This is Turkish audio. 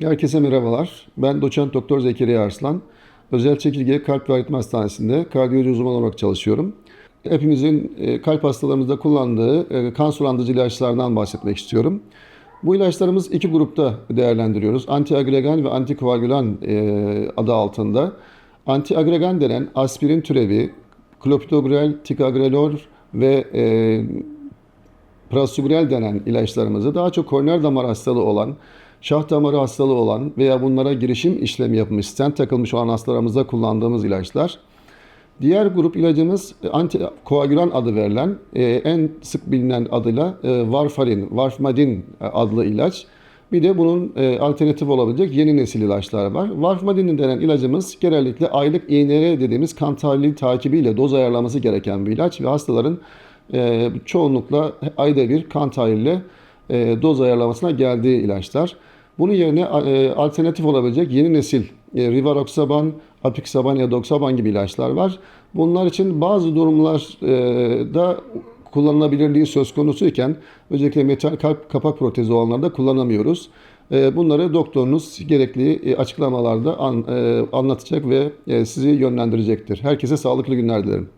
Herkese merhabalar. Ben doçent doktor Zekeriya Arslan. Özel Çekirge Kalp ve Aritmi Hastanesi'nde kardiyoloji uzmanı olarak çalışıyorum. Hepimizin e, kalp hastalarımızda kullandığı e, kan sulandırıcı ilaçlardan bahsetmek istiyorum. Bu ilaçlarımız iki grupta değerlendiriyoruz. Antiagregan ve antikoagülan e, adı altında. Antiagregan denen aspirin türevi, klopidogrel, ticagrelor ve prasugrel denen ilaçlarımızı daha çok koroner damar hastalığı olan, şah damarı hastalığı olan veya bunlara girişim işlemi yapılmış, stent takılmış olan hastalarımızda kullandığımız ilaçlar. Diğer grup ilacımız e, antikoagülan adı verilen, e, en sık bilinen adıyla e, varfarin, varfmadin adlı ilaç. Bir de bunun e, alternatif olabilecek yeni nesil ilaçlar var. Varfmadin denen ilacımız genellikle aylık INR dediğimiz kan tahlili takibiyle doz ayarlaması gereken bir ilaç ve hastaların e, çoğunlukla ayda bir kan tahliliyle e, doz ayarlamasına geldiği ilaçlar. Bunun yerine e, alternatif olabilecek yeni nesil e, Rivaroxaban, Apixaban ya Doxaban gibi ilaçlar var. Bunlar için bazı durumlarda kullanılabilirliği söz konusu iken özellikle metal kalp kapak protezi olanlarda kullanamıyoruz. E, Bunları doktorunuz gerekli e, açıklamalarda an- e, anlatacak ve e, sizi yönlendirecektir. Herkese sağlıklı günler dilerim.